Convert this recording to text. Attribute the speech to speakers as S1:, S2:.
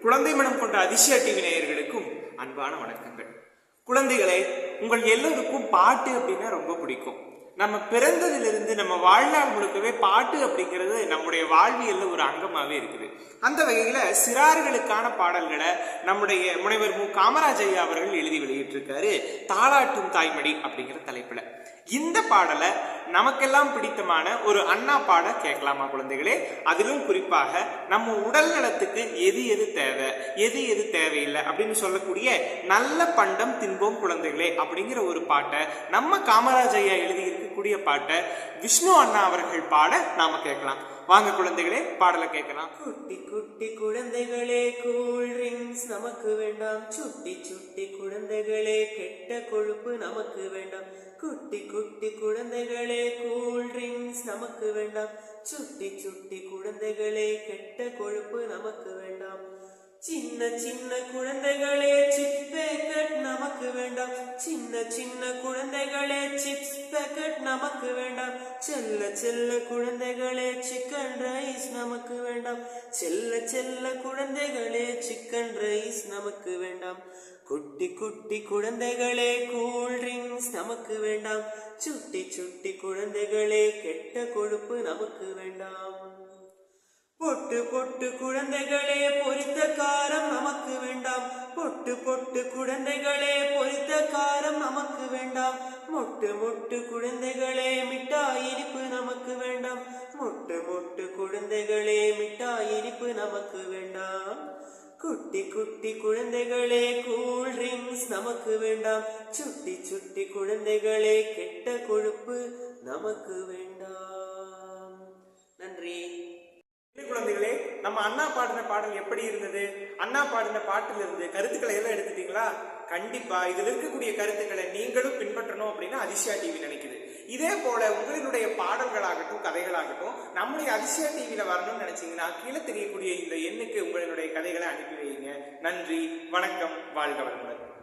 S1: குழந்தை மனம் கொண்ட அதிசய டிவி நேயர்களுக்கும் அன்பான வணக்கங்கள். குழந்தைகளே உங்கள் எல்லோருக்கும் பாட்டு அப்படின்னா ரொம்ப பிடிக்கும். நம்ம பிறந்ததிலிருந்து நம்ம வாழ்நாள் முழுக்கவே பாட்டு அப்படிங்கிறது நம்முடைய வாழ்வியல்ல ஒரு அங்கமாகவே இருக்குது. அந்த வகையில் சிறார்களுக்கான பாடல்களை நம்முடைய முனைவர் மு. காமராஜய்யா அவர்கள் எழுதி வெளியிட்டிருக்காரு தாளாட்டும் தாய்மடி அப்படிங்கிற தலைப்பில். இந்த பாடலை நமக்கெல்லாம் பிடித்தமான ஒரு அண்ணா பாட கேட்கலாமா குழந்தைகளே? அதிலும் குறிப்பாக நம்ம உடல் நலத்துக்கு எது எது தேவை? எது எது தேவையில்லை? அப்படின்னு சொல்லக்கூடிய நல்ல பண்டம் தின்போம் குழந்தைகளே அப்படிங்கிற ஒரு பாட்டை நம்ம காமராஜ் ஐயா எழுதி இருக்கக்கூடிய பாட்டை விஷ்ணு அண்ணா அவர்கள் பாட நாம கேட்கலாம். வாங்க குழந்தைகளே பாடலை கேட்கலாம்.
S2: குட்டி குட்டி குழந்தைகளே கூழ்றி ஃப்ரெண்ட்ஸ் நமக்கு வேண்டாம். சுட்டி சுட்டி குழந்தைகளே கெட்ட கொழுப்பு நமக்கு வேண்டாம். குட்டி குட்டி குழந்தைகளே கூல் ட்ரிங்க்ஸ் நமக்கு வேண்டாம். சுட்டி சுட்டி குழந்தைகளே கெட்ட கொழுப்பு நமக்கு வேண்டாம். சின்ன சின்ன குழந்தைகளே சிப்ஸ் பேக்கெட் நமக்கு வேண்டாம். சின்ன சின்ன குழந்தைகளே சிப்ஸ் பேக்கெட் நமக்கு வேண்டாம். செல்ல செல்ல குழந்தைகளே சிக்கன் ரைஸ் நமக்கு வேண்டாம். செல்ல செல்ல குழந்தைகளே சிக்கன் ரைஸ் நமக்கு வேண்டாம். குட்டி குட்டி குழந்தைகளே கூல் ட்ரிங்க்ஸ் நமக்கு வேண்டாம். சுட்டி சுட்டி குழந்தைகளே கெட்ட கொழுப்பு நமக்கு வேண்டாம். பொட்டு பொட்டு குழந்தைகளே பொறித்த காரம் நமக்கு வேண்டாம். பொட்டு பொட்டு குழந்தைகளே பொறித்த காரம் நமக்கு வேண்டாம். மொட்டு மொட்டு குழந்தைகளே மிட்டாய் இனிப்பு நமக்கு வேண்டாம். மொட்டு மொட்டு குழந்தைகளே மிட்டாய் இனிப்பு நமக்கு வேண்டாம். குட்டி குட்டி குழந்தைகளே கூல் ட்ரிங்க்ஸ் நமக்கு வேண்டாம். சுட்டி சுட்டி குழந்தைகளே கெட்ட கொழுப்பு நமக்கு வேண்டாம் நன்றி
S1: சரி குழந்தைகளே நம்ம அண்ணா பாடின பாடல் எப்படி இருந்தது? அண்ணா பாடின பாட்டில் இருந்து கருத்துக்களை எல்லாம் எடுத்துட்டீங்களா? கண்டிப்பா. இதுல இருக்கக்கூடிய கருத்துக்களை நீங்களும் பின்பற்றணும் அப்படின்னு அதிசயா டிவி நினைக்குது. இதே போல உங்களினுடைய பாடல்களாகட்டும் கதைகளாகட்டும் நம்முடைய அதிசயா டிவியில வரணும்னு நினைச்சீங்கன்னா கீழே தெரியக்கூடிய இந்த எண்ணுக்கு உங்களுடைய கதைகளை அனுப்பி வைங்க. நன்றி. வணக்கம். வாழ்க வளமுடன்.